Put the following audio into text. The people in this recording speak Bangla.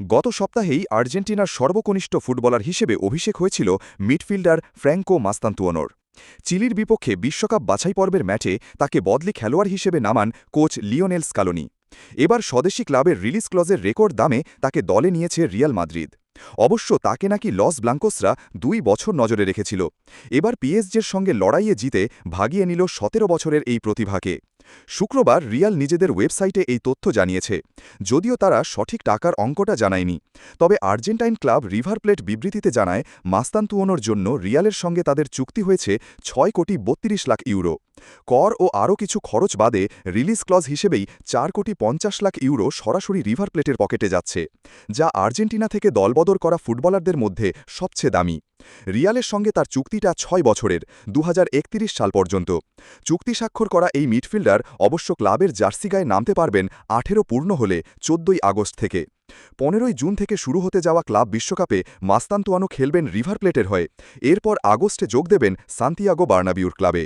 গত সপ্তাহেই আর্জেন্টিনার সর্বকনিষ্ঠ ফুটবলার হিসেবে অভিষেক হয়েছিল মিডফিল্ডার ফ্র্যাঙ্কো মাস্তান্তুয়নোর। চিলির বিপক্ষে বিশ্বকাপ বাছাই পর্বের ম্যাচে তাকে বদলি খেলোয়াড় হিসেবে নামান কোচ লিওনেল স্কালোনি। এবার স্বদেশি ক্লাবের রিলিজ ক্লজের রেকর্ড দামে তাকে দলে নিয়েছে রিয়াল মাদ্রিদ। অবশ্য তাকে নাকি লস ব্লাঙ্কোসরা দুই বছর নজরে রেখেছিল। এবার পিএসজের সঙ্গে লড়াইয়ে জিতে ভাগিয়ে নিল সতেরো বছরের এই প্রতিভাকে। শুক্রবার রিয়াল নিজেদের ওয়েবসাইটে এই তথ্য জানিয়েছে। যদিও তারা সঠিক টাকার অঙ্কটা জানায়নি, তবে আর্জেন্টাইন ক্লাব রিভার প্লেট বিবৃতিতে জানায় মাস্তান্তুয়নোর জন্য রিয়ালের সঙ্গে তাদের চুক্তি হয়েছে ছয় কোটি বত্রিশ লাখ ইউরো। কর ও আরও কিছু খরচ বাদে রিলিজ ক্লজ হিসেবেই চার কোটি পঞ্চাশ লাখ ইউরো সরাসরি রিভার প্লেটের পকেটে যাচ্ছে, যা আর্জেন্টিনা থেকে দলবদর করা ফুটবলারদের মধ্যে সবচেয়ে দামি। রিয়ালের সঙ্গে তার চুক্তিটা ছয় বছরের দু হাজার একত্রিশ সাল পর্যন্ত। চুক্তি স্বাক্ষর করা এই মিডফিল্ডার অবশ্য ক্লাবের জার্সি গায়ে নামতে পারবেন আঠেরো পূর্ণ হলে, চোদ্দই আগস্ট থেকে। পনেরোই জুন থেকে শুরু হতে যাওয়া ক্লাব বিশ্বকাপে মাস্তান্তুয়ানো খেলবেন রিভার প্লেটের হয়ে। এরপর আগস্টে যোগ দেবেন সান্তিয়াগো বার্নাবিউর ক্লাবে।